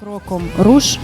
Кроком руш.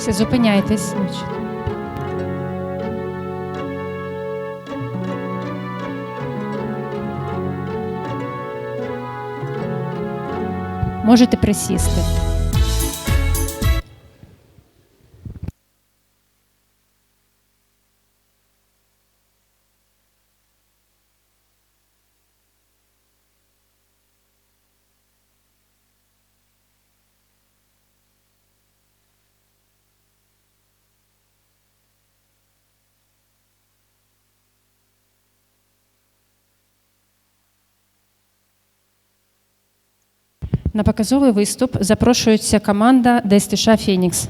Все, зупиняйтесь. Можете присісти. На показовий виступ запрошується команда ДСТШ Фенікс.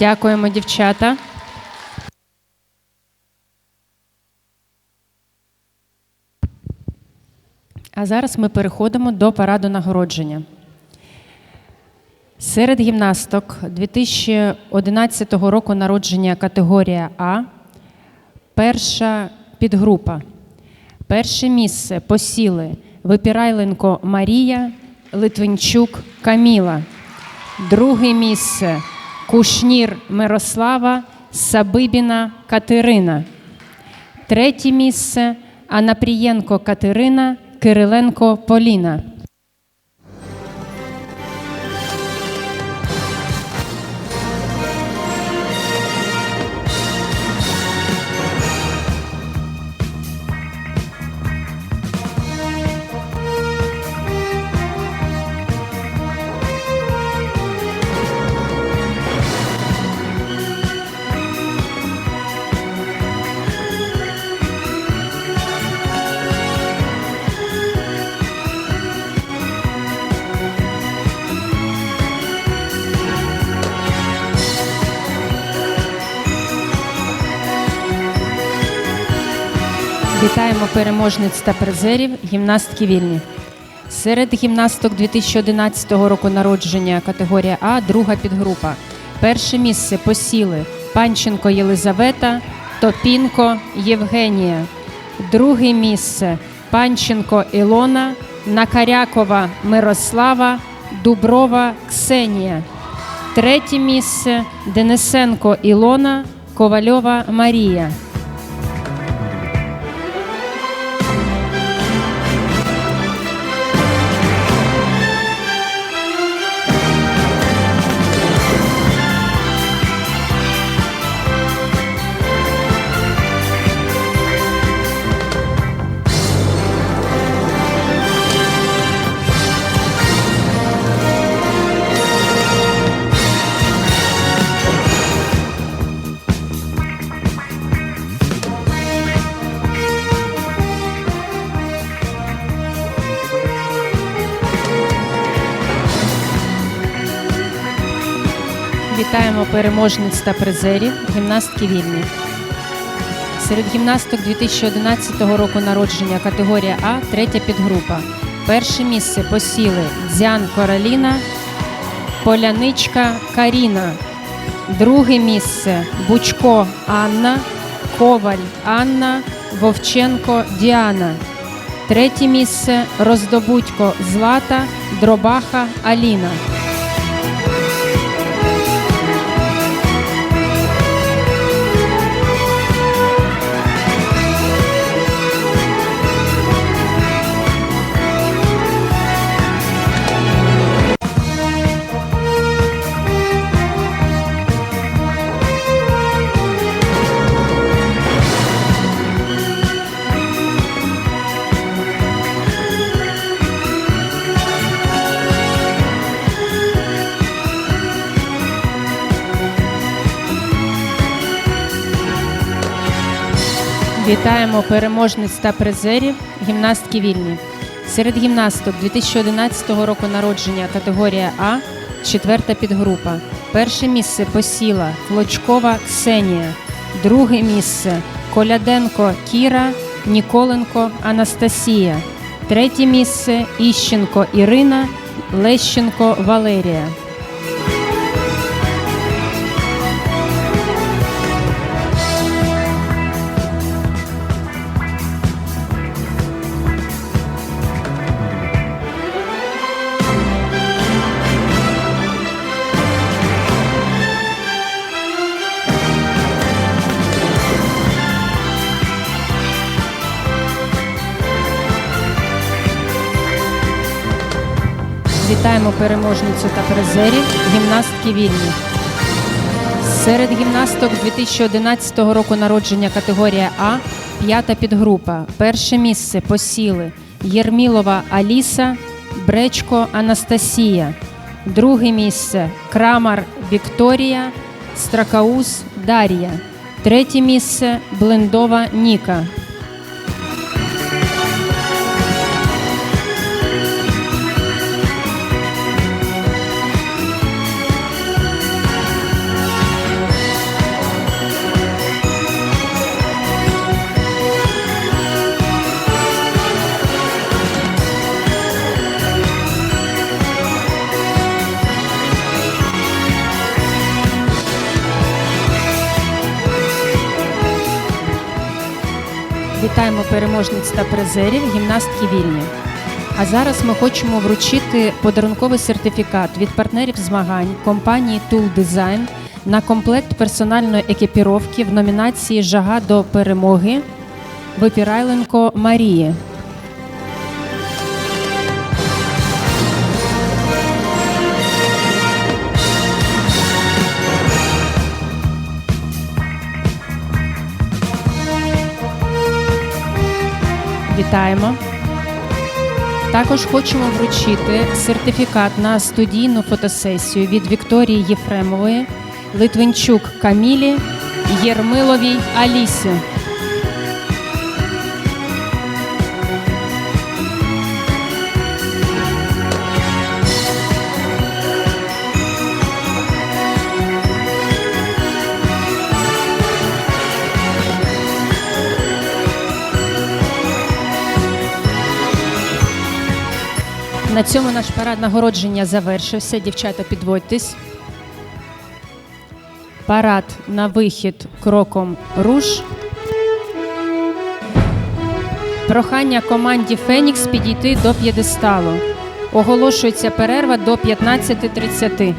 Дякуємо, дівчата. А зараз ми переходимо до параду нагородження. Серед гімнасток 2011 року народження категорія А. Перша підгрупа. Перше місце посіли Випірайленко Марія, Литвинчук Каміла. Друге місце Кушнір Мирослава, Сабибіна Катерина. Третє місце Анапрієнко Катерина, Кириленко Поліна. Вітаємо переможниць та призерів гімнастки вільні. Серед гімнасток 2011 року народження категорія А, друга підгрупа. Перше місце посіли Панченко Єлизавета, Топінко Євгенія. Друге місце Панченко Ілона, Накарякова Мирослава, Дуброва Ксенія. Третє місце Денисенко Ілона, Ковальова Марія. Вітаємо переможниць та призерів гімнастки вільні. Серед гімнасток 2011 року народження категорія А, третя підгрупа. Перше місце посіли Дзян Короліна, Поляничка Каріна. Друге місце Бучко Анна, Коваль Анна, Вовченко Діана. Третє місце Роздобудько Злата, Дробаха Аліна. Вітаємо переможниць та призерів гімнастки вільні. Серед гімнасток 2011 року народження категорія А, четверта підгрупа. Перше місце посіла Флочкова Ксенія. Друге місце Коляденко Кіра, Ніколенко Анастасія. Третє місце Іщенко Ірина, Лещенко Валерія. Вітаємо переможницю та призерів гімнастки вільні. Серед гімнасток 2011 року народження категорія А, п'ята підгрупа. Перше місце посіли Єрмілова Аліса, Бречко Анастасія. Друге місце Крамар Вікторія, Стракаус Дар'я. Третє місце Блендова Ніка. Вітаємо переможниць та призерів гімнастки вільні. А зараз ми хочемо вручити подарунковий сертифікат від партнерів змагань компанії Tool Design на комплект персональної екіпіровки в номінації Жага до перемоги Випірайленко Марії. Вітаємо! Також хочемо вручити сертифікат на студійну фотосесію від Вікторії Єфремової, Литвинчук Камілі, Єрмиловій Алісі. На цьому наш парад нагородження завершився. Дівчата, підводьтесь. Парад на вихід кроком руш. Прохання команді Фенікс підійти до п'єдесталу. Оголошується перерва до 15.30.